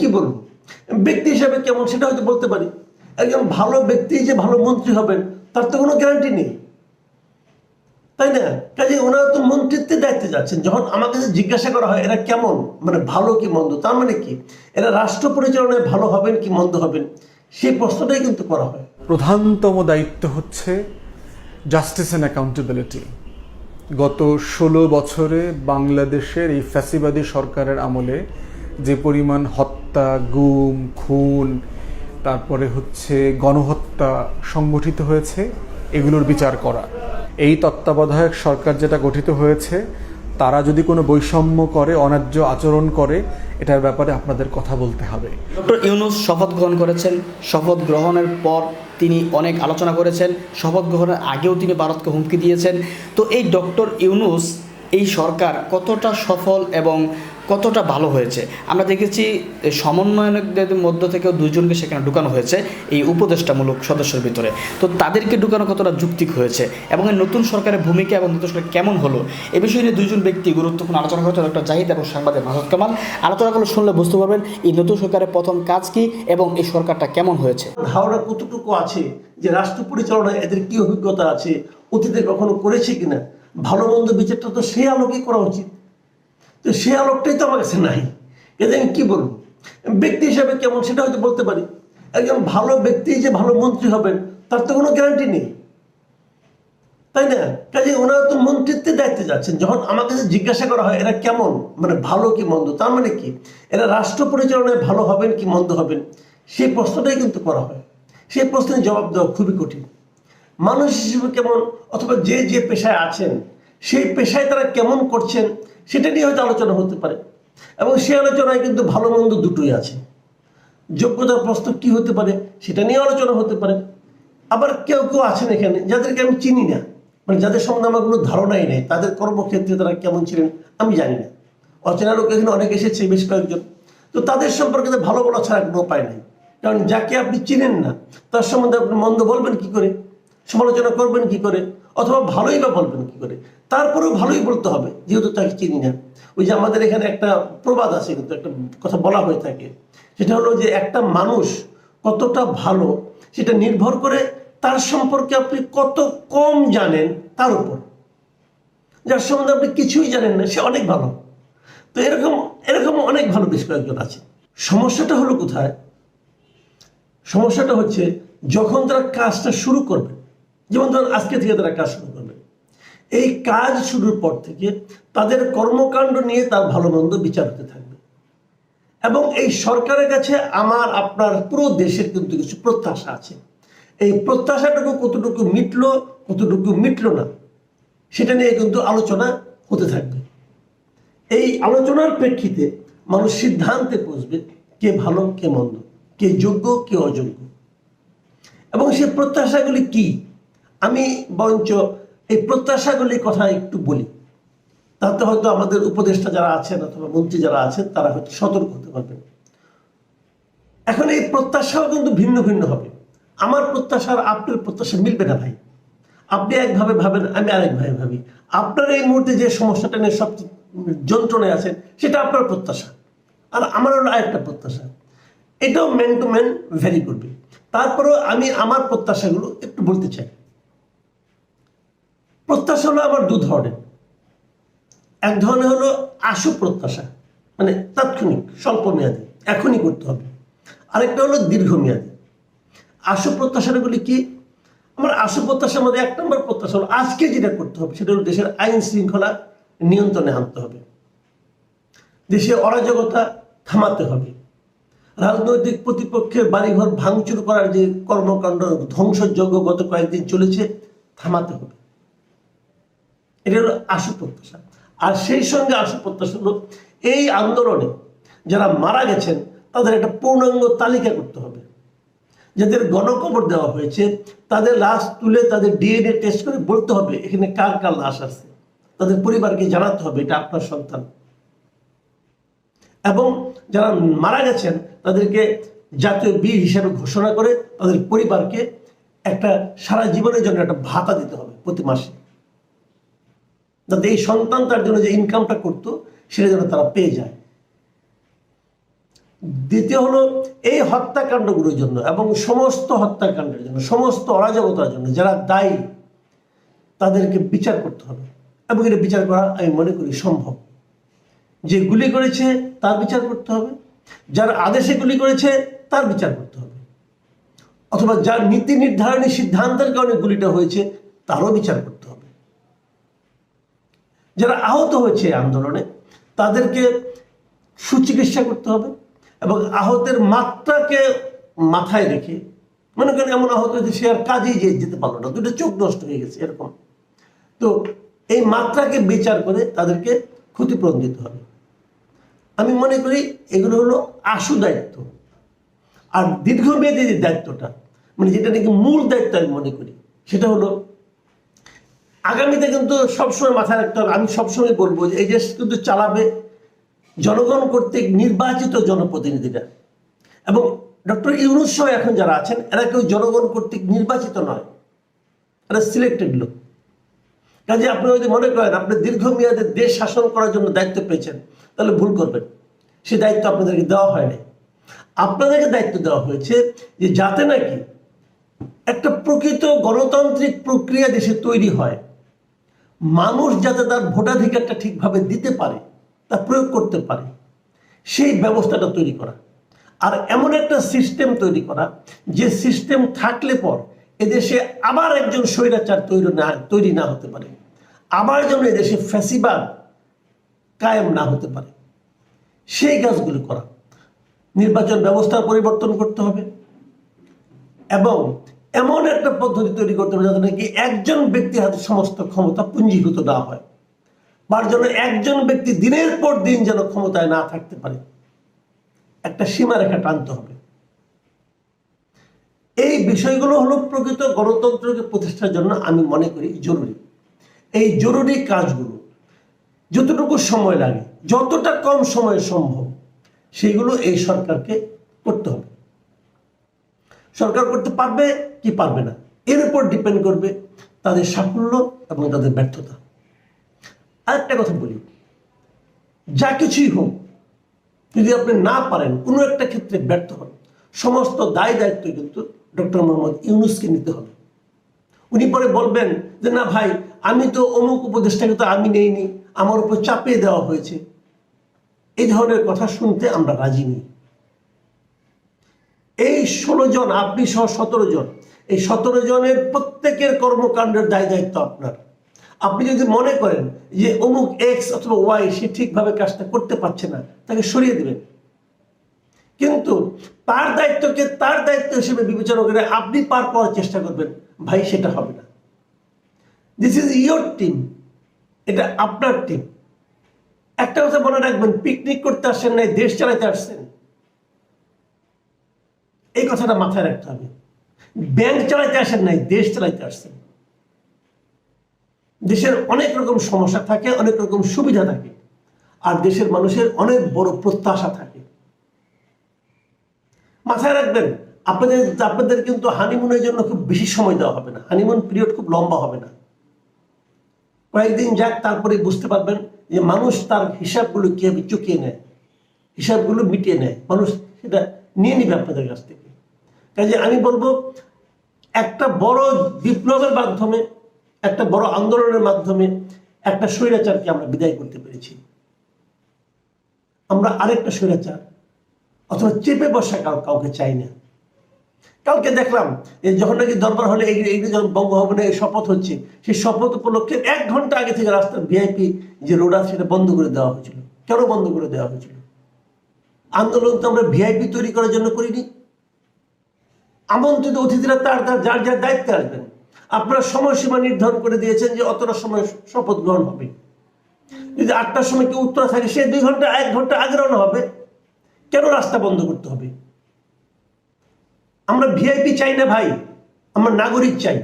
কি বলব? ব্যক্তি হিসাবে কেমন সেটা হয়তো বলতে পারি। একজন ভালো ব্যক্তি যে ভালো মন্ত্রী হবেন, তার তো কোনো গ্যারান্টি নেই। তাই না? কাজে ওনারা তো মন্ত্রিত্বের দায়িত্বে যাচ্ছেন। যখন আমাকে জিজ্ঞাসা করা হয়, এরা কেমন? মানে ভালো কি মন্দ? তার মানে কি? এরা রাষ্ট্র পরিচালনায় ভালো হবেন কি মন্দ হবেন? সেই প্রশ্নটাই কিন্তু করা হয়। প্রধানতম দায়িত্ব হচ্ছে জাস্টিস অ্যান্ড অ্যাকাউন্টেবিলিটি গত ষোলো বছরে বাংলাদেশের এই ফ্যাসিবাদী সরকারের আমলে যে পরিমাণ হত্যা, গুম, খুন, তারপরে হচ্ছে গণহত্যা সংগঠিত হয়েছে, এগুলোর বিচার করা। এই তত্ত্বাবধায়ক সরকার যেটা গঠিত হয়েছে, তারা যদি কোনো বৈষম্য করে, অন্যায্য আচরণ করে, এটার ব্যাপারে আপনাদের কথা বলতে হবে। ডক্টর ইউনুস শপথ গ্রহণ করেছেন। শপথ গ্রহণের পর তিনি অনেক আলোচনা করেছেন। শপথ গ্রহণের আগেও তিনি ভারতকে হুমকি দিয়েছেন। তো এই ডক্টর ইউনুস, এই সরকার কতটা সফল এবং কতটা ভালো হয়েছে? আমরা দেখেছি সমন্বয়কদের মধ্য থেকেও দুইজনকে সেখানে ঢুকানো হয়েছে, এই উপদেষ্টামূলক সদস্যের ভিতরে। তো তাদেরকে ঢুকানো কতটা যুক্তিক হয়েছে? এবং এই নতুন সরকারের ভূমিকা এবং নতুন সরকার কেমন হলো? এ বিষয়ে নিয়ে দুইজন ব্যক্তি গুরুত্বপূর্ণ আলোচনা করেছে ডক্টর জাহিদ এবং সাংবাদিক মাসুদ কামাল। আলোচনাগুলো শুনলে বুঝতে পারবেন, এই নতুন সরকারের প্রথম কাজ কি এবং এই সরকারটা কেমন হয়েছে? ধারণা কতটুকু আছে যে রাষ্ট্র পরিচালনায় এদের কি অভিজ্ঞতা আছে? অতীতে কখনো করেছে কিনা? ভালো মন্দ বিচারটা তো সেই আলোকেই করা উচিত। তো সেই আলোকটাই তো আমার কাছে নাই। এতে আমি কি বলব? ব্যক্তি হিসাবে কেমন সেটা হয়তো বলতে পারি। একজন ভালো ব্যক্তি যে ভালো মন্ত্রী হবেন, তার তো কোনো গ্যারান্টি নেই। তাই না? কাজে ওনারা তো মন্ত্রিত্বের দায়িত্বে যাচ্ছেন। যখন আমাকে যে জিজ্ঞাসা করা হয়, এরা কেমন? মানে ভালো কি মন্দ? তার মানে কি? এরা রাষ্ট্র পরিচালনায় ভালো হবেন কি মন্দ হবেন? সেই প্রশ্নটাই কিন্তু করা হয়। সেই প্রশ্নের জবাব দেওয়া খুবই কঠিন। মানুষ হিসেবে কেমন? অথবা যে যে পেশায় আছেন সেই পেশায় তারা কেমন করছেন, সেটা নিয়ে হয়তো আলোচনা হতে পারে। এবং সেই আলোচনায় কিন্তু ভালো মন্দ দুটোই আছে। যোগ্যতার প্রশ্ন কি হতে পারে, সেটা নিয়ে আলোচনা হতে পারে। আবার কেউ কেউ আছেন এখানে, যাদেরকে আমি চিনি না। মানে যাদের সম্বন্ধে আমার কোনো ধারণাই নেই, তাদের কর্মক্ষেত্রে তারা কেমন ছিলেন, আমি জানি না। অচেনা লোক এখানে অনেক এসেছে, বেশ কয়েকজন। তো তাদের সম্পর্কে ভালো বলা ছাড়া কোনো উপায় নেই। কারণ যাকে আপনি চিনেন না, তার সম্বন্ধে আপনি মন্দ বলবেন কি করে? সমালোচনা করবেন কি করে? অথবা ভালোই বা বলবেন কি করে? তারপরেও ভালোই বলতে হবে, যেহেতু তাকে চিনি না। ওই যে আমাদের এখানে একটা প্রবাদ আছে, কিন্তু একটা কথা বলা হয়ে থাকে। সেটা হলো যে একটা মানুষ কতটা ভালো, সেটা নির্ভর করে তার সম্পর্কে আপনি কত কম জানেন তার উপর। যার সম্বন্ধে আপনি কিছুই জানেন না, সে অনেক ভালো। তো এরকম এরকম অনেক ভালো বেশ কয়েকজন আছে। সমস্যাটা হলো কোথায়? সমস্যাটা হচ্ছে, যখন তারা কাজটা শুরু করবে যেমন ধরুন, আজকে থেকে তারা কাজ শুরু করবে। এই কাজ শুরুর পর থেকে তাদের কর্মকাণ্ড নিয়ে তার ভালো মন্দ বিচার হতে থাকবে। এবং এই সরকারের কাছে আমার, আপনার পুরো দেশের কিন্তু কিছু প্রত্যাশা আছে। এই প্রত্যাশাটুকু কতটুকু মিটলো কতটুকু মিটলো না, সেটা নিয়ে কিন্তু আলোচনা হতে থাকবে। এই আলোচনার প্রেক্ষিতে মানুষ সিদ্ধান্তে পৌঁছবে কে ভালো, কে মন্দ, কে যোগ্য, কে অযোগ্য। এবং সেই প্রত্যাশাগুলি কি? আমি বরঞ্চ এই প্রত্যাশাগুলির কথা একটু বলি। তাতে হয়তো আমাদের উপদেষ্টা যারা আছেন অথবা মন্ত্রী যারা আছেন, তারা হয়তো সতর্ক হতে পারবেন। এখন এই প্রত্যাশাও কিন্তু ভিন্ন ভিন্ন হবে। আমার প্রত্যাশা আর আপনার প্রত্যাশা মিলবে না ভাই। আপনি একভাবে ভাবেন, আমি আরেকভাবে ভাবি আপনার এই মুহূর্তে যে সমস্যাটা নিয়ে সব যন্ত্রণায় আছেন, সেটা আপনার প্রত্যাশা। আর আমার হলো আরেকটা প্রত্যাশা। এটাও ম্যান টু ম্যান ভ্যারি করবে তারপরেও আমি আমার প্রত্যাশাগুলো একটু বলতে চাই। প্রত্যাশা হলো আবার দু ধরনের। এক ধরনের হলো আশু প্রত্যাশা মানে তাৎক্ষণিক, স্বল্প মেয়াদী, এখনই করতে হবে। আরেকটা হলো দীর্ঘমেয়াদী। আশু প্রত্যাশাগুলি কি? আমার আশু প্রত্যাশার মধ্যে এক নম্বর প্রত্যাশা হলো আজকে যেটা করতে হবে, সেটা হলো দেশের আইন শৃঙ্খলা নিয়ন্ত্রণে আনতে হবে। দেশে অরাজকতা থামাতে হবে। রাজনৈতিক প্রতিপক্ষের বাড়িঘর ভাঙচুর করার যে কর্মকাণ্ড ধ্বংসযজ্ঞ গত কয়েকদিন চলেছে, থামাতে হবে। এটা হলো আশু প্রত্যাশা। আর সেই সঙ্গে আশু প্রত্যাশা হলো, এই আন্দোলনে যারা মারা গেছেন, তাদের একটা পূর্ণাঙ্গ তালিকা করতে হবে। যাদের গণকবর দেওয়া হয়েছে, তাদের লাশ তুলে তাদের ডিএনএ টেস্ট করে বলতে হবে, এখানে কার কার লাশ আছে? তাদের পরিবারকে জানাতে হবে, এটা আপনার সন্তান। এবং যারা মারা গেছেন, তাদেরকে জাতীয় বীর হিসেবে ঘোষণা করে তাদের পরিবারকে একটা সারা জীবনের জন্য একটা ভাতা দিতে হবে প্রতি মাসে। যাতে এই সন্তান তার জন্য যে ইনকামটা করতো, সেটা যেন তারা পেয়ে যায়। দ্বিতীয় হলো, এই হত্যাকাণ্ডগুলোর জন্য এবং সমস্ত হত্যাকাণ্ডের জন্য, সমস্ত অরাজকতার জন্য যারা দায়ী, তাদেরকে বিচার করতে হবে। এবং এটা বিচার করা আমি মনে করি সম্ভব। যে গুলি করেছে, তার বিচার করতে হবে। যার আদেশে গুলি করেছে, তার বিচার করতে হবে। অথবা যার নীতি নির্ধারণী সিদ্ধান্তের কারণে গুলিটা হয়েছে, তারও বিচার করতে যারা আহত হয়েছে আন্দোলনে, তাদেরকে সুচিকিৎসা করতে হবে এবং আহতের মাত্রাকে মাথায় রেখে, মনে করেন এমন আহত হয়েছে সে আর কাজেই যে যেতে পারল না, দুটো চোখ নষ্ট হয়ে গেছে, এরকম। তো এই মাত্রাকে বিচার করে তাদেরকে ক্ষতিপূরণ দিতে হবে। আমি মনে করি এগুলো হলো আশু দায়িত্ব। আর দীর্ঘমেয়াদী যে দায়িত্বটা মানে যেটা নাকি মূল দায়িত্ব আমি মনে করি, সেটা হলো আগামীতে কিন্তু সবসময় মাথায় রাখতে হবে, আমি সবসময় বলব যে এই দেশ কিন্তু চালাবে জনগণ কর্তৃক নির্বাচিত জনপ্রতিনিধিরা। এবং ডক্টর ইউনুস সহ এখন যারা আছেন, এরা কেউ জনগণ কর্তৃক নির্বাচিত নয়, এরা সিলেক্টেড লোক। কাজে আপনি যদি মনে করেন আপনি দীর্ঘমেয়াদে দেশ শাসন করার জন্য দায়িত্ব পেয়েছেন, তাহলে ভুল করবেন। সে দায়িত্ব আপনাদেরকে দেওয়া হয়নি আপনাদেরকে দায়িত্ব দেওয়া হয়েছে যে যাতে নাকি একটা প্রকৃত গণতান্ত্রিক প্রক্রিয়া দেশে তৈরি হয়। মানুষ যাতে তার ভোটাধিকারটা ঠিকভাবে দিতে পারে, তা প্রয়োগ করতে পারে, সেই ব্যবস্থাটা তৈরি করা। আর এমন একটা সিস্টেম তৈরি করা, যে সিস্টেম থাকলে পর এদেশে আবার একজন স্বৈরাচার তৈরি না তৈরি না হতে পারে। আবার যেন এদেশে ফ্যাসিবাদ কায়েম না হতে পারে। সেই কাজগুলো করা। নির্বাচন ব্যবস্থা পরিবর্তন করতে হবে। এবং এমন একটা পদ্ধতি তৈরি করতে হবে যাতে নাকি একজন ব্যক্তির হাতে সমস্ত ক্ষমতা পুঞ্জীভূত না হয়। তার জন্য একজন ব্যক্তি দিনের পর দিন যেন ক্ষমতায় না থাকতে পারে। একটা সীমারেখা টানতে হবে। এই বিষয়গুলো হলো প্রকৃত গণতন্ত্রকে প্রতিষ্ঠার জন্য আমি মনে করি জরুরি। এই জরুরি কাজগুলো যতটুকু সময় লাগে, যতটা কম সময়ে সম্ভব সেইগুলো এই সরকারকে করতে হবে। সরকার করতে পারবে কি পারবে না? এর উপর ডিপেন্ড করবে তাদের সাফল্য এবং তাদের ব্যর্থতা। আরেকটা কথা বলি। যা কিছুই হোক, যদি আপনি না পারেন, কোনো একটা ক্ষেত্রে ব্যর্থ হন। সমস্ত দায় দায়িত্ব কিন্তু ডক্টর মোহাম্মদ ইউনুসকে নিতে হবে। উনি পরে বলবেন যে, না ভাই, আমি তো অমুক উপদেষ্টাকে তো আমি নেইনি, আমার উপর চাপিয়ে দেওয়া হয়েছে। এই ধরনের কথা শুনতে আমরা রাজি নেই। এই ষোলো জন, আপনি সহ সতেরো জন, এই সতেরো জনের প্রত্যেকের কর্মকাণ্ডের দায় দায়িত্ব আপনার। আপনি যদি মনে করেন যে অমুক এক্স অথবা ওয়াই সে ঠিকভাবে কাজটা করতে পারছে না, তাকে সরিয়ে দেবেন। কিন্তু তার দায়িত্বকে তার দায়িত্ব হিসেবে বিবেচনা করে আপনি পার পাওয়ার চেষ্টা করবেন, ভাই, সেটা হবে না। দিস ইজ ইয়োর টিম এটা আপনার টিম একটা কথা মনে রাখবেন পিকনিক করতে আসছেন নাই, দেশ চালাতে আসছেন। এই কথাটা মাথায় রাখতে হবে। ব্যাংক চালাতে আসেন নাই, দেশ চালাতে আসছেন। দেশের অনেক রকম সমস্যা থাকে, অনেক রকম সুবিধা থাকে, আর দেশের মানুষের অনেক বড় প্রত্যাশা থাকে। মাথায় রাখবেন, আপনাদের আপনাদের কিন্তু হানিমুনের জন্য খুব বেশি সময় দেওয়া হবে না। হানিমুন পিরিয়ড খুব লম্বা হবে না। কয়েকদিন যাক, তারপরে বুঝতে পারবেন যে মানুষ তার হিসাবগুলো কীভাবে চুকিয়ে নেয়, হিসাবগুলো মিটিয়ে নেয়। মানুষ সেটা নিয়ে নিবে আপনাদের কাছ থেকে। কাজে আমি বলব, একটা বড় বিপ্লবের মাধ্যমে, একটা বড় আন্দোলনের মাধ্যমে একটা স্বৈরাচারকে আমরা বিদায় করতে পেরেছি। আমরা আরেকটা স্বৈরাচার, অথবা চেপে বসা কাউ- কাউকে চাই না। কালকে দেখলাম যখন নাকি দরবার হলে এই যখন বঙ্গভবনে শপথ হচ্ছে, সেই শপথ উপলক্ষে এক ঘণ্টা আগে থেকে রাস্তার ভিআইপি যে রোড আছে সেটা বন্ধ করে দেওয়া হয়েছিল। কেন বন্ধ করে দেওয়া হয়েছিল? আন্দোলন তো আমরা ভিআইপি তৈরি করার জন্য করিনি। আমন্ত্রিত অতিথিরা তার তার যার যার দায়িত্বে আসবেন। আপনারা সময়সীমা নির্ধারণ করে দিয়েছেন যে অতটা সময় শপথ গ্রহণ হবে। যদি আটটার সময় কেউ উত্তরা থাকে, সে দুই ঘণ্টা, এক ঘণ্টা আগে রওনা হবে। কেন রাস্তা বন্ধ করতে হবে? আমরা ভিআইপি চাই না ভাই, আমরা নাগরিক চাই।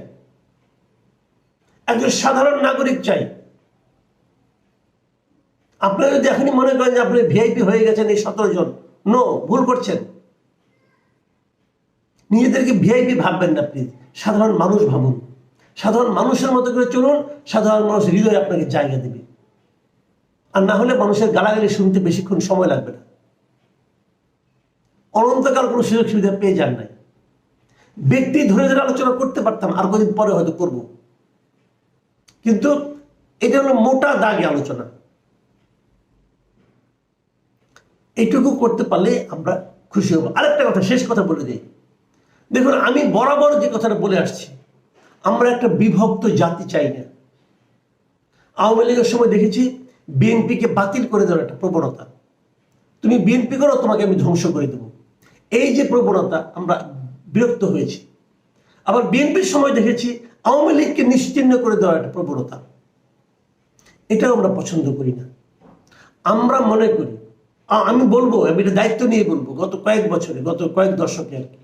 একজন সাধারণ নাগরিক চাই। আপনারা যদি এখনই মনে করেন যে আপনি ভিআইপি হয়ে গেছেন এই সতেরো জন নো ভুল করছেন। নিজেদেরকে ভিআইপি ভাববেন না প্লিজ সাধারণ মানুষ ভাবুন। সাধারণ মানুষের মতো করে চলুন, সাধারণ মানুষ হৃদয়ে আপনাকে জায়গা দেবে। আর না হলে মানুষের গালাগালি শুনতে বেশিক্ষণ সময় লাগবে না। অনন্তকাল কোনো সুযোগ সুবিধা পেয়ে যান নাই। ব্যক্তি ধরে ধরে আলোচনা করতে পারতাম, আর কদিন পরে হয়তো করব। কিন্তু এটা হলো মোটা দাগে আলোচনা। এইটুকু করতে পারলে আমরা খুশি হব। আরেকটা কথা, শেষ কথা বলে দিই। দেখুন, আমি বরাবর যে কথাটা বলে আসছি, আমরা একটা বিভক্ত জাতি চাই না। আওয়ামী লীগের সময় দেখেছি, বিএনপিকে বাতিল করে দেওয়ার একটা প্রবণতা। তুমি বিএনপি করো, তোমাকে আমি ধ্বংস করে দেবো। এই যে প্রবণতা, আমরা বিরক্ত হয়েছি। আবার বিএনপির সময় দেখেছি, আওয়ামী লীগকে নিশ্চিহ্ন করে দেওয়ার একটা প্রবণতা। এটাও আমরা পছন্দ করি না। আমরা মনে করি আমি বলব, আমি এটা দায়িত্ব নিয়ে বলব, গত কয়েক বছরে, গত কয়েক দশকে আর কি,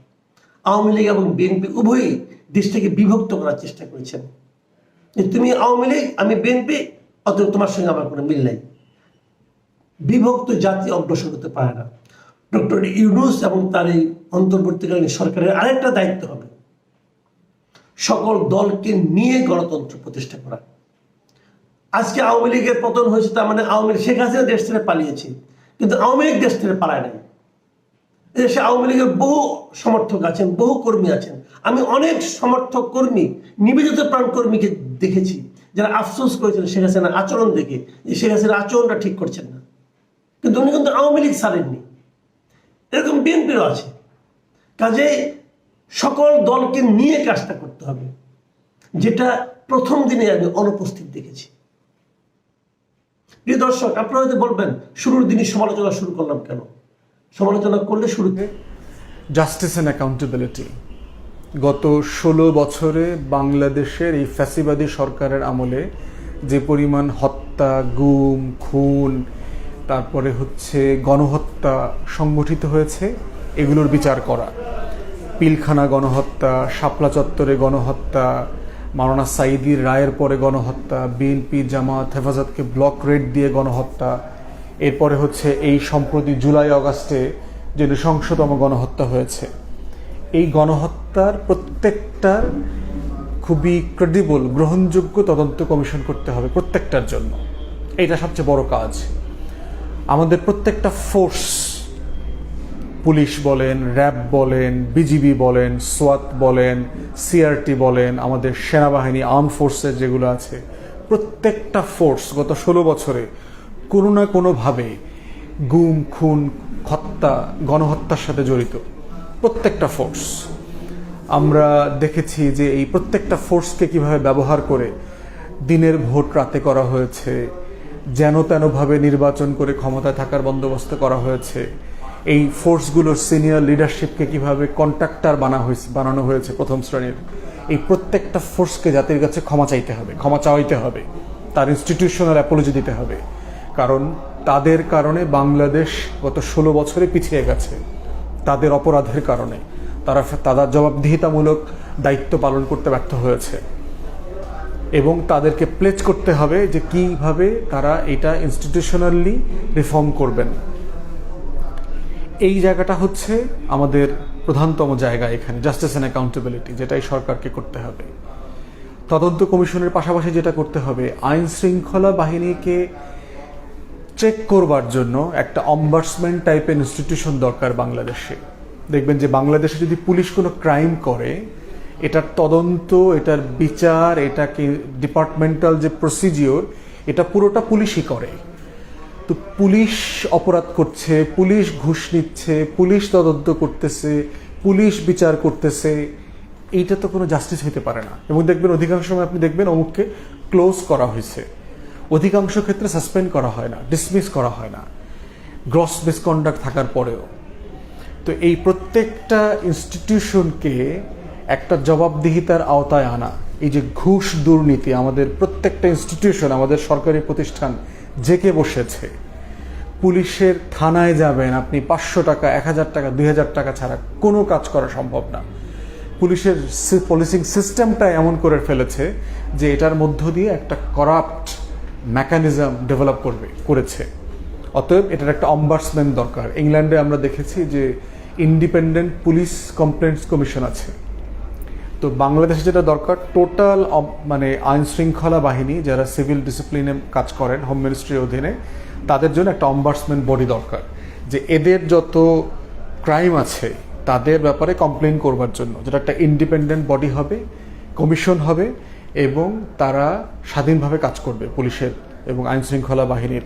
আওয়ামী লীগ এবং বিএনপি উভয়ই দেশটাকে বিভক্ত করার চেষ্টা করেছেন। যে তুমি আওয়ামী লীগ, আমি বিএনপি, অতএব তোমার সঙ্গে আমার কোনো মিল নাই। বিভক্ত জাতি অগ্রসর হতে পারে না। ডক্টর ইউনুস এবং তার এই অন্তর্বর্তীকালীন সরকারের আরেকটা দায়িত্ব হবে। সকল দলকে নিয়ে গণতন্ত্র প্রতিষ্ঠা করা। আজকে আওয়ামী লীগের পতন হয়েছে, তার মানে আওয়ামী লীগ শেখ হাসিনা দেশ ছেড়ে পালিয়েছে। কিন্তু আওয়ামী লীগ দেশ ছেড়ে পালায় নাই। দেশে আওয়ামী লীগের বহু সমর্থক আছেন, বহু কর্মী আছেন। আমি অনেক সমর্থক কর্মী, নিবেদিত প্রাণ কর্মীকে দেখেছি, যারা আফসোস করেছেন শেখ হাসিনার আচরণ দেখে যে শেখ হাসিনার আচরণটা ঠিক করছেন না। কিন্তু উনি কিন্তু আওয়ামী লীগ ছাড়েননি। এরকম বিএনপিরও আছে। কাজে সকল দলকে নিয়ে কাজটা করতে হবে। যেটা প্রথম দিনে আমি অনুপস্থিত দেখেছি। প্রিয় দর্শক, আপনারা হয়তো বলবেন, শুরুর দিনই সমালোচনা শুরু করলাম কেন? সমালোচনা করলে শুরুতে? জাস্টিস অ্যান্ড অ্যাকাউন্টেবিলিটি গত ষোলো বছরে বাংলাদেশের এই ফ্যাসিবাদী সরকারের আমলে যে পরিমাণ হত্যা, গুম, খুন, তারপরে হচ্ছে গণহত্যা সংগঠিত হয়েছে, এগুলোর বিচার করা। পিলখানা গণহত্যা, শাপলা চত্বরে গণহত্যা মাওলানা সাইদির রায়ের পরে গণহত্যা, বিএনপি জামাত হেফাজতকে ব্লক রেড দিয়ে গণহত্যা, এরপরে হচ্ছে এই সম্প্রতি জুলাই অগাস্টে যে নৃশংসতম গণহত্যা হয়েছে। এই গণহত্যার প্রত্যেকটার খুবই ক্রেডিবল গ্রহণযোগ্য তদন্ত কমিশন করতে হবে প্রত্যেকটার জন্য। এটা সবচেয়ে বড় কাজ। আমাদের প্রত্যেকটা ফোর্স পুলিশ বলেন, র্যাব বলেন, বিজিবি বলেন, সোয়াত বলেন, সিআরটি বলেন, আমাদের সেনাবাহিনী, আর্ম ফোর্সের যেগুলো আছে, প্রত্যেকটা ফোর্স গত ষোলো বছরে কোনো না কোনোভাবে গুম, খুন, হত্যা, গণহত্যার সাথে জড়িত। প্রত্যেকটা ফোর্স। আমরা দেখেছি যে এই প্রত্যেকটা ফোর্সকে কীভাবে ব্যবহার করে দিনের ভোট রাতে করা হয়েছে, যেন তেনভাবে নির্বাচন করে ক্ষমতায় থাকার বন্দোবস্ত করা হয়েছে এই ফোর্সগুলোর সিনিয়র লিডারশিপকে কীভাবে কন্ট্রাক্টার বানা হয়েছে, বানানো হয়েছে প্রথম শ্রেণির, এই প্রত্যেকটা ফোর্সকে জাতির কাছে ক্ষমা চাইতে হবে, ক্ষমা চাইতে হবে, তার ইনস্টিটিউশনাল অ্যাপোলজি দিতে হবে। কারণ তাদের কারণে বাংলাদেশ গত ষোলো বছরে পিছিয়ে গেছে, তাদের অপরাধের কারণে। তারা তাদের জবাবদিহিতামূলক দায়িত্ব পালন করতে ব্যর্থ হয়েছে। এবং তাদেরকে প্লেজ করতে হবে যে কীভাবে তারা এটা ইনস্টিটিউশনালি রিফর্ম করবেন। এই জায়গাটা হচ্ছে আমাদের প্রধানতম জায়গা এখানে জাস্টিস অ্যান্ড অ্যাকাউন্টেবিলিটি যেটাই সরকারকে করতে হবে। তদন্ত কমিশনের পাশাপাশি যেটা করতে হবে, আইন শৃঙ্খলা বাহিনীকে চেক করবার জন্য একটা অম্বার্সমেন্ট টাইপের ইনস্টিটিউশন দরকার বাংলাদেশে। দেখবেন যে বাংলাদেশে যদি পুলিশ কোনো ক্রাইম করে, এটার তদন্ত, এটার বিচার, এটাকে ডিপার্টমেন্টাল যে প্রসিজিওর এটা পুরোটা পুলিশই করে। তো পুলিশ অপরাধ করছে, পুলিশ ঘুষ নিচ্ছে, পুলিশ তদন্ত করতেছে, পুলিশ বিচার করতেছে, এইটা তো কোনো জাস্টিস হতে পারে না। এবং দেখবেন অধিকাংশ সময় আপনি দেখবেন অমুককে ক্লোজ করা হয়েছে। অধিকাংশ ক্ষেত্রে সাসপেন্ড করা হয় না ডিসমিস করা হয় না। গ্রস মিসকন্ডাক্ট থাকার পরেও। তো এই প্রত্যেকটা ইনস্টিটিউশনকে একটা জবাবদিহিতার আওতায় আনা, এই যে ঘুষ দুর্নীতি, আমাদের প্রত্যেকটা ইনস্টিটিউশন আমাদের সরকারি প্রতিষ্ঠান জেকে বসেছে। পুলিশের থানায় যাবেন আপনি পাঁচশো টাকা, এক হাজার টাকা, দুই হাজার টাকা ছাড়া কোনো কাজ করা সম্ভব না। পুলিশের পলিসিং সিস্টেমটা এমন করে ফেলেছে যে এটার মধ্য দিয়ে একটা করাপ্ট মেকানিজম ডেভেলপ করবে, করেছে। অতএব এটার একটা অম্বার্সমেন্ট দরকার। ইংল্যান্ডে আমরা দেখেছি যে ইন্ডিপেন্ডেন্ট পুলিশ কমপ্লেন্টস কমিশন আছে। তো বাংলাদেশে যেটা দরকার টোটাল মানে আইন শৃঙ্খলা বাহিনী যারা সিভিল ডিসিপ্লিনে কাজ করেন হোম মিনিস্ট্রির অধীনে, তাদের জন্য একটা অম্বার্সমেন্ট বডি দরকার। যে এদের যত ক্রাইম আছে, তাদের ব্যাপারে কমপ্লেন করবার জন্য। যেটা একটা ইন্ডিপেন্ডেন্ট বডি হবে কমিশন হবে, এবং তারা স্বাধীনভাবে কাজ করবে পুলিশের এবং আইন শৃঙ্খলা বাহিনীর।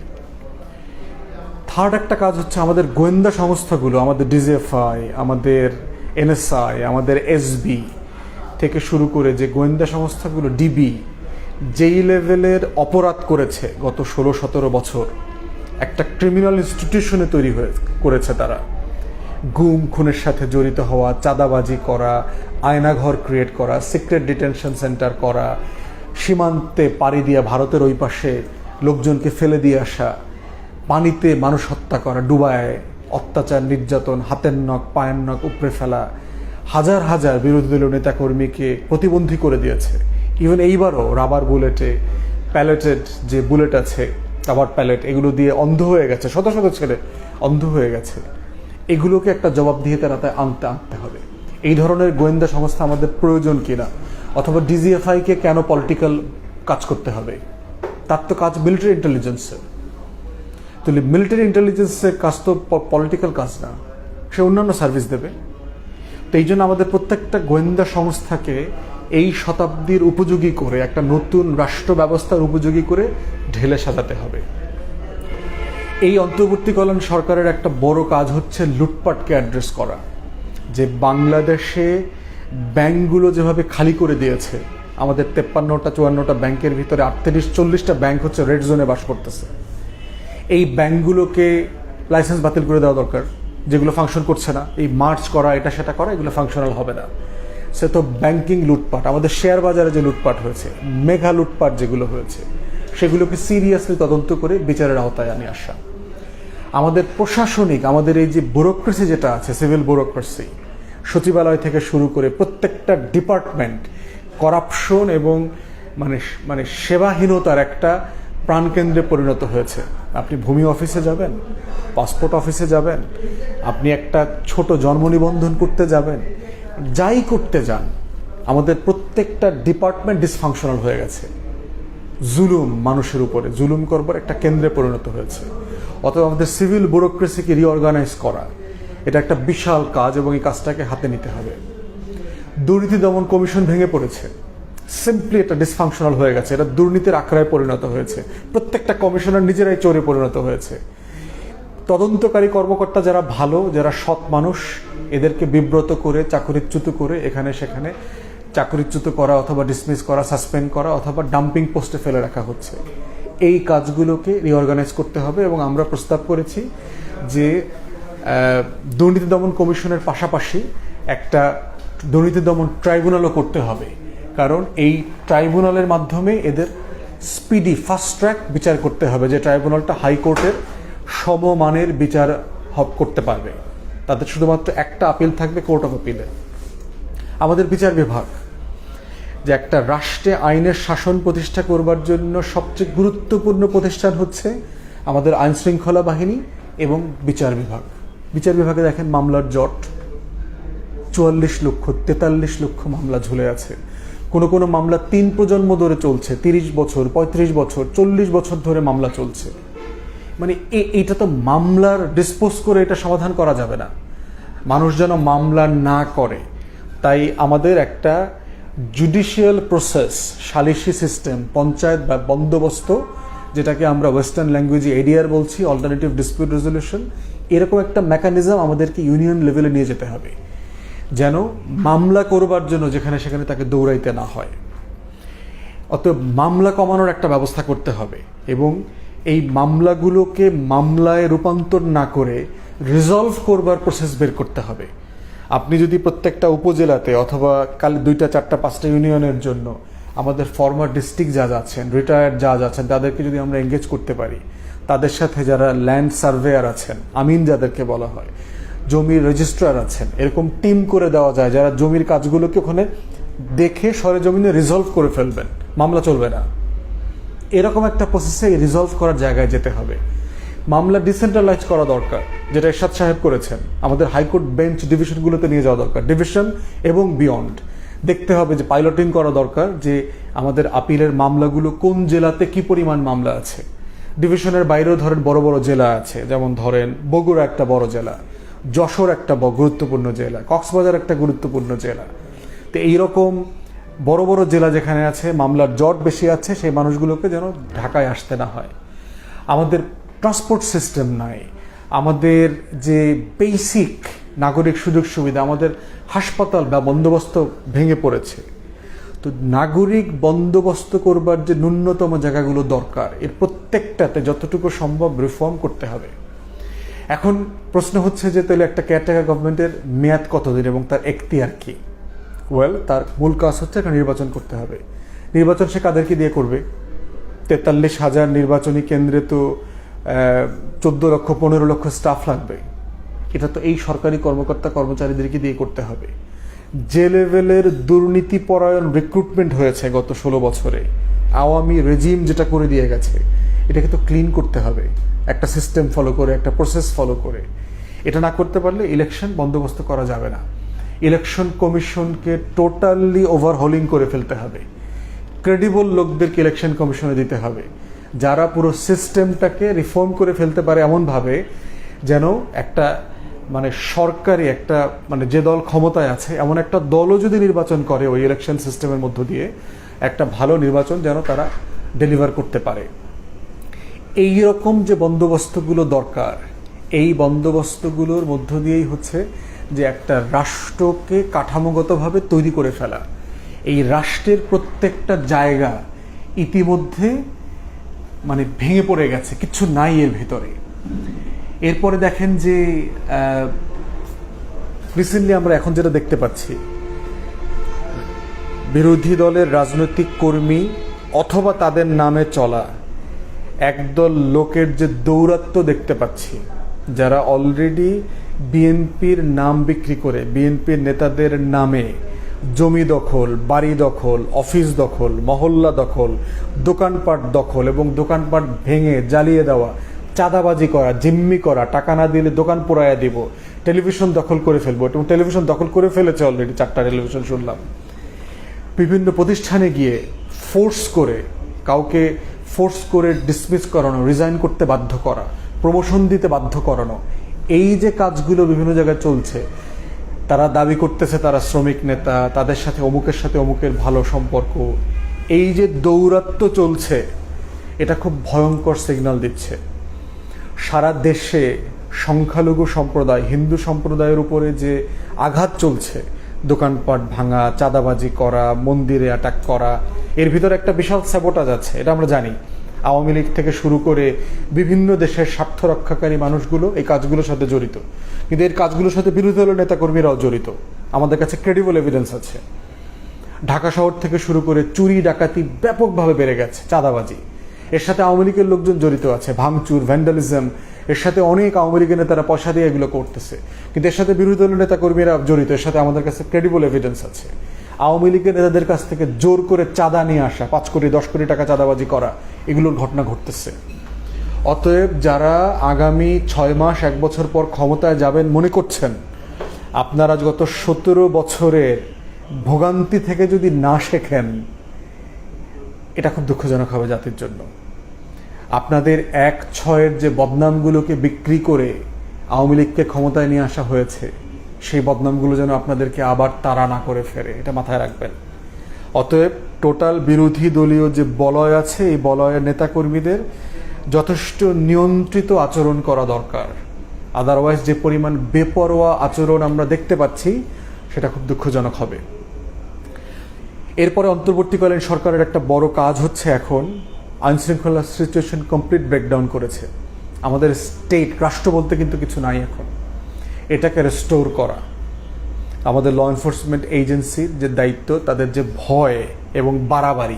থার্ড একটা কাজ হচ্ছে আমাদের গোয়েন্দা সংস্থাগুলো, আমাদের ডিজিএফআই আমাদের এনএসআই আমাদের এসবি থেকে শুরু করে যে গোয়েন্দা সংস্থাগুলো ডিবি, যেই লেভেলের অপরাধ করেছে গত ষোলো সতেরো বছর, একটা ক্রিমিনাল ইনস্টিটিউশনে তৈরি হয়ে করেছে তারা। গুম, খুনের সাথে জড়িত হওয়া, চাঁদাবাজি করা, আয়নাঘর ক্রিয়েট করা সিক্রেট ডিটেনশন সেন্টার করা, সীমান্তে পাড়ি দিয়া ভারতের ওই পাশে লোকজনকে ফেলে দিয়ে আসা, পানিতে মানুষ হত্যা করা, ডুবায়, অত্যাচার, নির্যাতন, হাতের নখ, পায়ের নখ উপড়ে ফেলা হাজার হাজার বিরোধী দলীয় নেতাকর্মীকে প্রতিবন্ধী করে দিয়েছে। ইভেন এইবারও রাবার বুলেটে প্যালেটেড যে বুলেট আছে রাবার প্যালেট এগুলো দিয়ে অন্ধ হয়ে গেছে, শত শত ছেলে অন্ধ হয়ে গেছে। এগুলোকে একটা জবাব দিয়ে তারা তাই আনতে আনতে হবে। এই ধরনের গোয়েন্দা সংস্থা আমাদের প্রয়োজন কিনা? অথবা ডিজিএফআইকে কেন পলিটিক্যাল কাজ করতে হবে? তার তো কাজ মিলিটারি ইন্টেলিজেন্সের তাহলে মিলিটারি ইন্টেলিজেন্সের কাজ তো পলিটিক্যাল কাজ না। সে অন্যান্য সার্ভিস দেবে। এই জন্য আমাদের প্রত্যেকটা গোয়েন্দা সংস্থাকে এই শতাব্দীর উপযোগী করে, একটা নতুন রাষ্ট্র ব্যবস্থার উপযোগী করে ঢেলে সাজাতে হবে। এই অন্তর্বর্তীকালীন সরকারের একটা বড় কাজ হচ্ছে লুটপাটকে অ্যাড্রেস করা। যে বাংলাদেশে ব্যাংকগুলো যেভাবে খালি করে দিয়েছে, আমাদের তেপ্পান্নটা, চুয়ান্নটা ব্যাংকের ভিতরে আটত্রিশ, চল্লিশটা ব্যাংক হচ্ছে রেড জোনে বাস করতেছে। এই ব্যাংকগুলোকে লাইসেন্স বাতিল করে দেওয়া দরকার। যেগুলো ফাংশন করছে না, এই মার্চ করা, এটা সেটা করা, এগুলো ফাংশনাল হবে না। সে তো ব্যাংকিং লুটপাট, আমাদের শেয়ার বাজারে যে লুটপাট হয়েছে মেঘা লুটপাট যেগুলো হয়েছে, সেগুলোকে সিরিয়াসলি তদন্ত করে বিচারের আওতায় আনি আসা। আমাদের প্রশাসনিক, আমাদের এই যে ব্যুরোক্রেসি যেটা আছে সিভিল ব্যুরোক্রেসি সচিবালয় থেকে শুরু করে প্রত্যেকটা ডিপার্টমেন্ট করাপশন এবং মানে মানে সেবাহীনতার একটা প্রাণকেন্দ্রে পরিণত হয়েছে। আপনি ভূমি অফিসে যাবেন, পাসপোর্ট অফিসে যাবেন, আপনি একটা ছোট জন্ম নিবন্ধন করতে যাবেন, যাই করতে যান, আমাদের প্রত্যেকটা ডিপার্টমেন্ট ডিসফাংশনাল হয়ে গেছে। জুলুম মানুষের উপরে, জুলুম করবার একটা কেন্দ্রে পরিণত হয়েছে। অতএব আমাদের সিভিল ব্যুরোক্রেসিকে রিঅর্গানাইজ করা, এটা একটা বিশাল কাজ এবং এই কাজটাকে হাতে নিতে হবে। দুর্নীতি দমন কমিশন ভেঙে পড়েছে। সিম্পলি এটা ডিসফাংশনাল হয়ে গেছে। এটা দুর্নীতির আখড়ায় পরিণত হয়েছে। প্রত্যেকটা কমিশনার নিজেরাই চোরে পরিণত হয়েছে। তদন্তকারী কর্মকর্তা যারা ভালো, যারা সৎ মানুষ, এদেরকে বিব্রত করে, চাকরিচ্যুত করে এখানে সেখানে চাকরিচ্যুত করা অথবা ডিসমিস করা সাসপেন্ড করা অথবা ডাম্পিং পোস্টে ফেলে রাখা হচ্ছে। এই কাজগুলোকে রিঅর্গানাইজ করতে হবে এবং আমরা প্রস্তাব করেছি যে দুর্নীতি দমন কমিশনের পাশাপাশি একটা দুর্নীতি দমন ট্রাইব্যুনালও করতে হবে। কারণ এই ট্রাইব্যুনালের মাধ্যমে এদের স্পিডি, ফাস্ট ট্র্যাক বিচার করতে হবে, যে ট্রাইব্যুনালটা হাইকোর্টের সমমানের বিচার হব করতে পারবে। তাদের শুধুমাত্র একটা আপিল থাকবে কোর্ট অফ আপিলে আমাদের বিচার বিভাগ, যে একটা রাষ্ট্রে আইনের শাসন প্রতিষ্ঠা করবার জন্য সবচেয়ে গুরুত্বপূর্ণ প্রতিষ্ঠান হচ্ছে আমাদের আইন শৃঙ্খলা বাহিনী এবং বিচার বিভাগ। বিচার বিভাগে দেখেন মামলার জট, চুয়াল্লিশ লক্ষ, তেতাল্লিশ লক্ষ মামলা ঝুলে আছে। কোনো কোনো মামলা তিন প্রজন্ম ধরে চলছে, তিরিশ বছর, পঁয়ত্রিশ বছর, চল্লিশ বছর ধরে মামলা চলছে। মানে এটা তো মামলার ডিসপোজ করে এটা সমাধান করা যাবে না। মানুষ যেন মামলা না করে। তাই আমাদের একটা জুডিশিয়াল প্রসেস সালিসি সিস্টেম পঞ্চায়েত বা বন্দোবস্ত, যেটাকে আমরা ওয়েস্টার্ন ল্যাঙ্গুয়েজে এডিআর বলছি অল্টারনেটিভ ডিসপিউট রেজলিউশন এরকম একটা মেকানিজম আমাদেরকে ইউনিয়ন লেভেলে নিয়ে যেতে হবে। যেন মামলা করবার জন্য যেখানে সেখানে তাকে দৌড়াইতে না হয়। অতএব মামলা কমানোর একটা ব্যবস্থা করতে হবে এবং এই মামলাগুলোকে মামলায় রূপান্তর না করে রিজলভ করবার প্রসেস বের করতে হবে। আপনি যদি প্রত্যেকটা উপজেলাতে অথবা কাল দুইটা, চারটা, পাঁচটা ইউনিয়নের জন্য আমাদের ফর্মার ডিস্ট্রিক্ট জাজ আছেন রিটায়ার্ড জাজ আছেন, তাদেরকে যদি আমরা এঙ্গেজ করতে পারি, তাদের সাথে যারা ল্যান্ড সার্ভেয়ার আছেন, আমিন যাদেরকে বলা হয় জমির রেজিস্ট্রার আছেন। এরকম টিম করে দেওয়া যায়, যারা জমির কাজগুলোকে ওখানে দেখে সরে জমিনে রিজলভ করে ফেলবেন। মামলা চলবে না। এরকম একটা প্রসেসে রিজলভ করার জায়গায় যেতে হবে। মামলা ডিসেন্ট্রালাইজ করা দরকার, যেটা এরশাদ সাহেব করেছেন। আমাদের হাইকোর্ট বেঞ্চ ডিভিশনগুলোতে নিয়ে যাওয়া দরকার ডিভিশন এবং বিয়ন্ড দেখতে হবে যে পাইলটিং করা দরকার, যে আমাদের আপিলের মামলাগুলো কোন জেলাতে কি পরিমাণ মামলা আছে। ডিভিশনের বাইরেও ধরেন বড় বড় জেলা আছে, যেমন ধরেন বগুড়া একটা বড় জেলা। যশোর একটা গুরুত্বপূর্ণ জেলা, কক্সবাজার একটা গুরুত্বপূর্ণ জেলা। তো এইরকম বড় বড় জেলা যেখানে আছে, মামলার জট বেশি আছে, সেই মানুষগুলোকে যেন ঢাকায় আসতে না হয়। আমাদের ট্রান্সপোর্ট সিস্টেম নাই, আমাদের যে বেসিক নাগরিক সুযোগ সুবিধা, আমাদের হাসপাতাল বা বন্দোবস্ত ভেঙে পড়েছে। তো নাগরিক বন্দোবস্ত করবার যে ন্যূনতম জায়গাগুলো দরকার, এর প্রত্যেকটাতে যতটুকু সম্ভব রিফর্ম করতে হবে। এখন প্রশ্ন হচ্ছে যে তাহলে একটা কেয়ারটেকার গভর্নমেন্টের মেয়াদ কতদিন এবং তার এখতিয়ার কি? ওয়েল তার মূল কাজ হচ্ছে একটা নির্বাচন করতে হবে। নির্বাচন সে কাদেরকে দিয়ে করবে? তেতাল্লিশ হাজার নির্বাচনী কেন্দ্রে তো চোদ্দ লক্ষ, পনেরো লক্ষ স্টাফ লাগবে। এটা তো এই সরকারি কর্মকর্তা কর্মচারীদেরকে দিয়ে করতে হবে। যে লেভেলের দুর্নীতি পরায়ণ রিক্রুটমেন্ট হয়েছে গত ষোলো বছরে, আওয়ামী রেজিম যেটা করে দিয়ে গেছে এটাকে তো ক্লিন করতে হবে। একটা সিস্টেম ফলো করে, একটা প্রসেস ফলো করে। এটা না করতে পারলে ইলেকশন বন্দোবস্ত করা যাবে না। ইলেকশন কমিশনকে টোটালি ওভারহলিং করে ফেলতে হবে। ক্রেডিবল লোকদেরকে ইলেকশন কমিশনে দিতে হবে। যারা পুরো সিস্টেমটাকে রিফর্ম করে ফেলতে পারে এমনভাবে যেন একটা মানে সরকারি একটা মানে যে দল ক্ষমতায় আছে, এমন একটা দলও যদি নির্বাচন করে ওই ইলেকশন সিস্টেমের মধ্য দিয়ে, একটা ভালো নির্বাচন যেন তারা ডেলিভার করতে পারে। এই রকম যে বন্দোবস্তগুলো দরকার, এই বন্দোবস্তগুলোর মধ্য দিয়েই হচ্ছে যে একটা রাষ্ট্রকে কাঠামোগতভাবে তৈরি করে ফেলা। এই রাষ্ট্রের প্রত্যেকটা জায়গা ইতিমধ্যে মানে ভেঙে পড়ে গেছে, কিছু নাই এর ভিতরে। এরপরে দেখেন যে রিসেন্টলি আমরা এখন যেটা দেখতে পাচ্ছি, বিরোধী দলের রাজনৈতিক কর্মী অথবা তাদের নামে চলা। একদল লোকের যে দৌরাত্ম দেখতে পাচ্ছি, যারা অলরেডি বিএনপির নাম বিক্রি করে বিএনপির নেতাদের নামে জমি দখল, বাড়ি দখল অফিস দখল, মহল্লা দখল, দোকানপাট দখল এবং দোকানপাট ভেঙে জ্বালিয়ে দেওয়া, চাঁদাবাজি করা, জিম্মি করা, টাকা না দিলে দোকান পোড়াইয়া দিব, টেলিভিশন দখল করে ফেলব এবং টেলিভিশন দখল করে ফেলেছে অলরেডি চারটা টেলিভিশন শুনলাম। বিভিন্ন প্রতিষ্ঠানে গিয়ে ফোর্স করে কাউকে ফোর্স করে ডিসমিস করানো রিজাইন করতে বাধ্য করা প্রমোশন দিতে বাধ্য করানো, এই যে কাজগুলো বিভিন্ন জায়গায় চলছে, তারা দাবি করতেছে তারা শ্রমিক নেতা, তাদের সাথে অমুকের সাথে অমুকের ভালো সম্পর্ক, এই যে দৌরাত্ম চলছে, এটা খুব ভয়ঙ্কর সিগন্যাল দিচ্ছে। সারা দেশে সংখ্যালঘু সম্প্রদায়, হিন্দু সম্প্রদায়ের উপরে যে আঘাত চলছে দোকানপাট ভাঙা, চাঁদাবাজি করা, মন্দিরে অ্যাটাক করা, এর ভিতরে একটা বিশাল স্যাবোটাজ আছে, এটা আমরা জানি। আওয়ামী লীগ থেকে শুরু করে বিভিন্ন দেশের স্বার্থ রক্ষাকারী মানুষগুলো এই কাজগুলোর সাথে জড়িত। কিন্তু এর কাজগুলোর সাথে বিরোধী দলের নেতাকর্মীরাও জড়িত। আমাদের কাছে ক্রেডিবল এভিডেন্স আছে। ঢাকা শহর থেকে শুরু করে চুরি, ডাকাতি ব্যাপকভাবে বেড়ে গেছে, চাঁদাবাজি। এর সাথে আওয়ামী লীগের লোকজন জড়িত আছে, ভাঙচুর ভ্যান্ডালিজম এর সাথে অনেক আওয়ামী লীগের নেতারা পয়সা দিয়ে এগুলো করতেছে। কিন্তু এর সাথে বিরোধী দলের নেতা কর্মীরা জড়িত, এর সাথে আমাদের কাছে ক্রেডিবল এভিডেন্স আছে। আওয়ামী লীগের নেতাদের কাছ থেকে জোর করে চাঁদা নিয়ে আসা, পাঁচ কোটি, দশ কোটি টাকা চাঁদাবাজি করা, এগুলোর ঘটনা ঘটতেছে। অতএব যারা আগামী ছয় মাস, এক বছর পর ক্ষমতায় যাবেন মনে করছেন, আপনারা গত সতেরো বছরের ভোগান্তি থেকে যদি না শেখেন এটা খুব দুঃখজনক হবে জাতির জন্য। আপনাদের এক ছয়ের যে বদনামগুলোকে বিক্রি করে আওয়ামী লীগকে ক্ষমতায় নিয়ে আসা হয়েছে, সেই বদনামগুলো যেন আপনাদেরকে আবার তাড়া না করে ফেরে, এটা মাথায় রাখবেন। অতএব টোটাল বিরোধী দলীয় যে বলয় আছে, এই বলয়ের নেতাকর্মীদের যথেষ্ট নিয়ন্ত্রিত আচরণ করা দরকার। আদারওয়াইজ যে পরিমাণ বেপরোয়া আচরণ আমরা দেখতে পাচ্ছি, সেটা খুব দুঃখজনক হবে। এরপরে অন্তর্বর্তীকালীন সরকারের একটা বড় কাজ হচ্ছে এখন আইনশৃঙ্খলা সিচুয়েশন কমপ্লিট ব্রেকডাউন করেছে। আমাদের স্টেট রাষ্ট্র বলতে কিন্তু কিছু নাই এখন। এটাকে রেস্টোর করা। আমাদের ল এনফোর্সমেন্ট এজেন্সির যে দায়িত্ব, তাদের যে ভয় এবং বাড়াবাড়ি,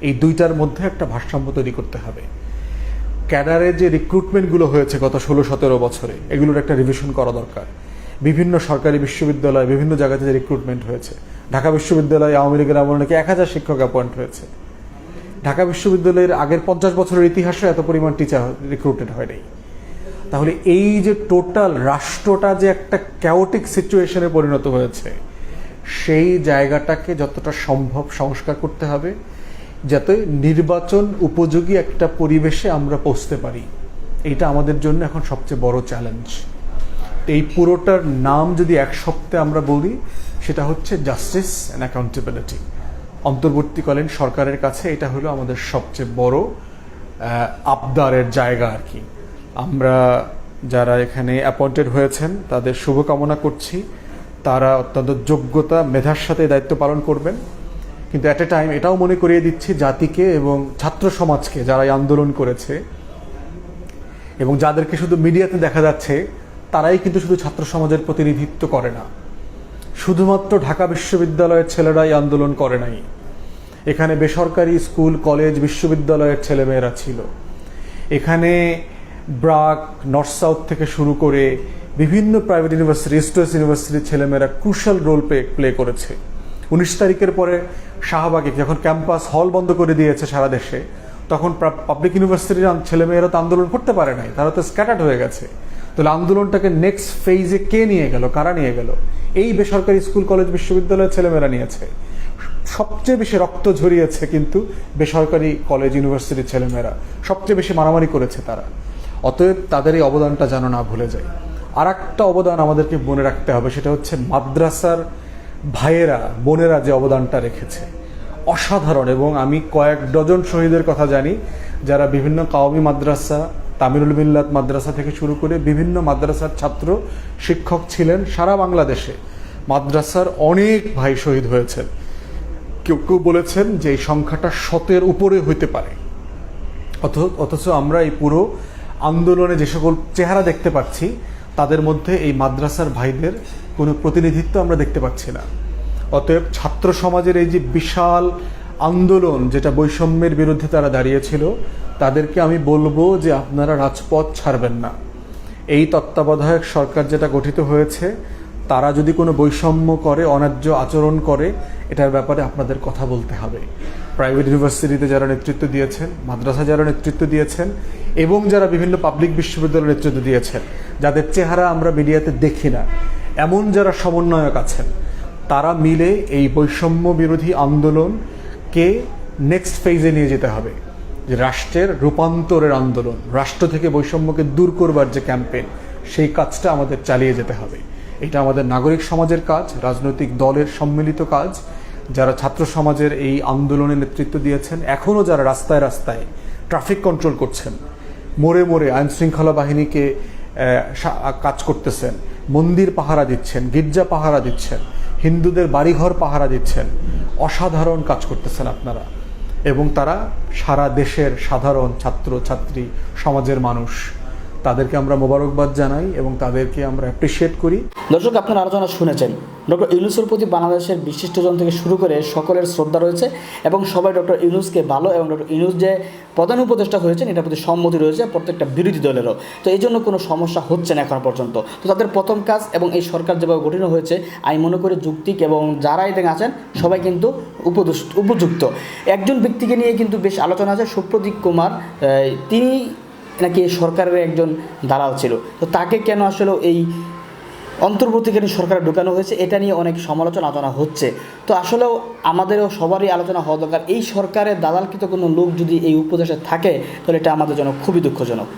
এই দুইটার মধ্যে একটা ভারসাম্য তৈরি করতে হবে। ক্যাডারে যে রিক্রুটমেন্টগুলো হয়েছে গত ষোলো সতেরো বছরে, এগুলোর একটা রিভিশন করা দরকার। বিভিন্ন সরকারি বিশ্ববিদ্যালয়, বিভিন্ন জায়গাতে রিক্রুটমেন্ট হয়েছে। ঢাকা বিশ্ববিদ্যালয়ে আওয়ামী লীগের আমলে নাকি এক হাজার শিক্ষক অ্যাপয়েন্ট হয়েছে। ঢাকা বিশ্ববিদ্যালয়ের আগের পঞ্চাশ বছরের ইতিহাসে এত পরিমাণ টিচার রিক্রুটেড হয়নি। তাহলে এই যে টোটাল রাষ্ট্রটা যে একটা ক্যাওটিক সিচুয়েশনে পরিণত হয়েছে, সেই জায়গাটাকে যতটা সম্ভব সংস্কার করতে হবে, যাতে নির্বাচন উপযোগী একটা পরিবেশে আমরা পৌঁছতে পারি। এটা আমাদের জন্য এখন সবচেয়ে বড় চ্যালেঞ্জ এই পুরোটার নাম যদি এক সপ্তাহে আমরা বলি, সেটা হচ্ছে জাস্টিস অ্যান্ড অ্যাকাউন্টেবিলিটি অন্তর্বর্তীকালীন সরকারের কাছে এটা হলো আমাদের সবচেয়ে বড় আবদারের জায়গা আর কি। আমরা যারা এখানে অ্যাপয়েন্টেড হয়েছেন, তাদের শুভকামনা করছি। তারা অত্যন্ত যোগ্যতা, মেধার সাথে দায়িত্ব পালন করবেন। কিন্তু অ্যাট এ টাইম এটাও মনে করিয়ে দিচ্ছি, জাতিকে এবং ছাত্র সমাজকে যারা এই আন্দোলন করেছে, এবং যাদেরকে শুধু মিডিয়াতে দেখা যাচ্ছে তারাই কিন্তু শুধু ছাত্র সমাজের প্রতিনিধিত্ব করে না। শুধুমাত্র ঢাকা বিশ্ববিদ্যালয়ের ছেলেরাই আন্দোলন করে নাই। এখানে বেসরকারি স্কুল, কলেজ, বিশ্ববিদ্যালয়ের ছেলেমেয়েরা ছিল। এখানে ব্রাক, নর্থ সাউথ থেকে শুরু করে বিভিন্ন প্রাইভেট ইউনিভার্সিটি ইস্টওয়েস্ট ইউনিভার্সিটির ছেলেমেয়েরা ক্রুশাল রোল প্লে প্লে করেছে। উনিশ তারিখের পরে শাহবাগে যখন ক্যাম্পাস হল বন্ধ করে দিয়েছে সারা দেশে, তখন পাবলিক ইউনিভার্সিটির ছেলেমেয়েরা তো আন্দোলন করতে পারে নাই, তারা তো স্ক্যাটার্ড হয়ে গেছে। তাহলে আন্দোলনটাকে নেক্সট ফেজে কে নিয়ে গেল? কারা নিয়ে গেল? এই বেসরকারি স্কুল কলেজ বিশ্ববিদ্যালয়ের ছেলেমেয়েরা নিয়েছে। সবচেয়ে বেশি রক্ত ঝরিয়েছে কিন্তু বেসরকারি কলেজ ইউনিভার্সিটির ছেলেমেয়েরা। সবচেয়ে বেশি মারামারি করেছে তারা। অতএব তাদের এই অবদানটা যেন না ভুলে যায়। আর একটা অবদান আমাদেরকে মনে রাখতে হবে, সেটা হচ্ছে মাদ্রাসার ভাইয়েরা, বোনেরা যে অবদানটা রেখেছে। অসাধারণ এবং আমি কয়েক ডজন শহীদের কথা জানি, যারা বিভিন্ন কাওমি মাদ্রাসা তামিরুল মিল্লাত মাদ্রাসা থেকে শুরু করে বিভিন্ন মাদ্রাসার ছাত্র, শিক্ষক ছিলেন সারা বাংলাদেশে। মাদ্রাসার অনেক ভাই শহীদ হয়েছেন। কেউ কেউ বলেছেন যে এই সংখ্যাটা শতের উপরে হইতে পারে। অথ- অথচ আমরা এই পুরো আন্দোলনে যে সকল চেহারা দেখতে পাচ্ছি, তাদের মধ্যে এই মাদ্রাসার ভাইদের কোনো প্রতিনিধিত্ব আমরা দেখতে পাচ্ছি না। অতএব ছাত্র সমাজের এই যে বিশাল আন্দোলন যেটা বৈষম্যের বিরুদ্ধে তারা দাঁড়িয়েছিল, তাদেরকে আমি বলব যে আপনারা রাজপথ ছাড়বেন না। এই তত্ত্বাবধায়ক সরকার যেটা গঠিত হয়েছে, তারা যদি কোনো বৈষম্য করে, অন্যায্য আচরণ করে, এটার ব্যাপারে আপনাদের কথা বলতে হবে। প্রাইভেট ইউনিভার্সিটিতে যারা নেতৃত্ব দিয়েছেন, মাদ্রাসা যারা নেতৃত্ব দিয়েছেন, এবং যারা বিভিন্ন পাবলিক বিশ্ববিদ্যালয়ের নেতৃত্ব দিয়েছেন, যাদের চেহারা আমরা মিডিয়াতে দেখি না, এমন যারা সমন্বয়ক আছেন, তারা মিলে এই বৈষম্য বিরোধী আন্দোলনকে নেক্সট ফেজে নিয়ে যেতে হবে, যে রাষ্ট্রের রূপান্তরের আন্দোলন, রাষ্ট্র থেকে বৈষম্যকে দূর করবার যে ক্যাম্পেইন সেই কাজটা আমাদের চালিয়ে যেতে হবে। এটা আমাদের নাগরিক সমাজের কাজ, রাজনৈতিক দলের সম্মিলিত কাজ। যারা ছাত্র সমাজের এই আন্দোলনে নেতৃত্ব দিয়েছেন এখনও যারা রাস্তায় রাস্তায় ট্রাফিক কন্ট্রোল করছেন, মোড়ে মোড়ে আইন শৃঙ্খলা বাহিনীকে কাজ করতেছেন, মন্দির পাহারা দিচ্ছেন, গির্জা পাহারা দিচ্ছেন, হিন্দুদের বাড়িঘর পাহারা দিচ্ছেন অসাধারণ কাজ করতেছেন আপনারা। এবং তারা সারা দেশের সাধারণ ছাত্র, ছাত্রী, সমাজের মানুষ। তাদেরকে আমরা মোবারকবাদ জানাই এবং তাদেরকে আমরা অ্যাপ্রিসিয়েট করি। দর্শক, আপনার আলোচনা শুনেছেন। ডক্টর ইউনুসের প্রতি বাংলাদেশের বিশিষ্টজন থেকে শুরু করে সকলের শ্রদ্ধা রয়েছে এবং সবাই ডক্টর ইউনুসকে ভালো এবং ডক্টর ইউনুস যে প্রধান উপদেষ্টা হয়েছেন, এটার প্রতি সম্মতি রয়েছে প্রত্যেকটা বিরোধী দলেরও। তো এই জন্য কোনো সমস্যা হচ্ছে না এখন পর্যন্ত। তো তাদের প্রথম কাজ এবং এই সরকার যেভাবে গঠিত হয়েছে, আমি মনে করি যুক্তিক এবং যারা এখানে আছেন, সবাই কিন্তু উপযুক্ত। একজন ব্যক্তিকে নিয়ে কিন্তু বেশ আলোচনা আছে, সুপ্রদীপ কুমার তিনি নাকি সরকারের একজন দালাল ছিল। তো তাকে কেন আসলে এই অন্তর্বর্তীকালীন সরকারে ঢুকানো হয়েছে, এটা নিয়ে অনেক সমালোচনা আলোচনা হচ্ছে। তো আসলেও আমাদেরও সবারই আলোচনা হওয়া দরকার। এই সরকারের দালালকৃত কোনো লোক যদি এই উপদেশে থাকে, তাহলে এটা আমাদের জন্য খুবই দুঃখজনক।